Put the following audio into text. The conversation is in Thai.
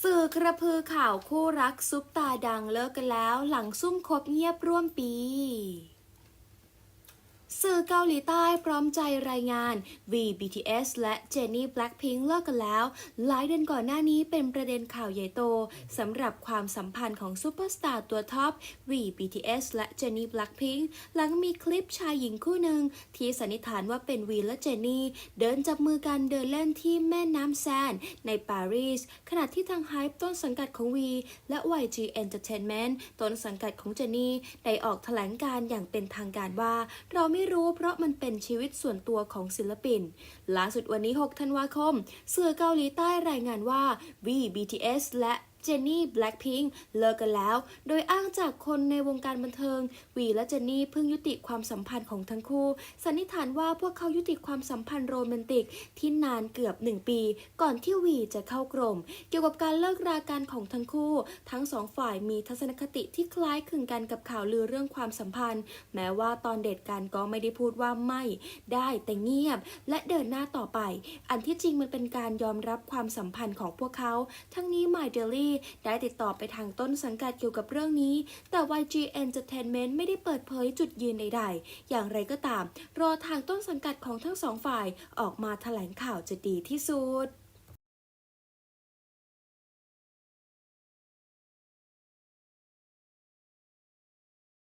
สื่อกระพือข่าวคู่รักซุปตาดังเลิกกันแล้วหลังซุ่มคบเงียบร่วมปี สื่อเกาหลีใต้พร้อมใจรายงาน V BTS และเจนนี่ Blackpink เลิกกันแล้ว หลายเดือนก่อนหน้านี้เป็นประเด็นข่าวใหญ่โตสำหรับความสัมพันธ์ของซูเปอร์สตาร์ตัวท็อป V BTS และเจนนี่ Blackpink หลังมีคลิปชายหญิงคู่หนึ่ง ที่สันนิษฐานว่าเป็นวีและเจนนี่ เดินจับมือกันเดินเล่นที่แม่น้ำแซนในปารีสขณะที่ทางไฮป์ต้นสังกัดของ V และ YG Entertainment ต้นสังกัดของเจนนี่ได้ออกแถลงการ์อย่างเป็นทางการว่าเราไม่ไม่รู้เพราะมันเป็นชีวิตส่วนตัวของศิลปิน ล่าสุดวันนี้ 6 ธันวาคมสื่อเกาหลีใต้รายงานว่า V BTS และ เจนนี่ Blackpink เลิกกันแล้ว โดยอ้างจากคนในวงการบันเทิง วีและเจนนี่เพิ่งยุติความสัมพันธ์ของทั้งคู่ สันนิษฐานว่าพวกเขายุติความสัมพันธ์โรแมนติกที่นานเกือบ 1 ปี ก่อนที่วีจะเข้ากรม เกี่ยวกับการเลิกรากันของทั้งคู่ ทั้งสองฝ่ายมีทัศนคติที่คล้ายคลึงกันกับข่าวลือเรื่องความสัมพันธ์ แม้ว่าตอนเดทกันก็ไม่ได้พูดว่าไม่ได้แต่เงียบ และเดินหน้าต่อไป อันที่จริงมันเป็นการยอมรับความสัมพันธ์ของพวกเขา ทั้งนี้ My Daily ได้ติดต่อไปทางต้นสังกัดเกี่ยวกับเรื่องนี้ แต่ YG Entertainment ไม่ได้เปิดเผยจุดยืนใดๆ อย่างไรก็ตาม รอทางต้นสังกัดของทั้งสองฝ่ายออกมาแถลงข่าวจะดีที่สุด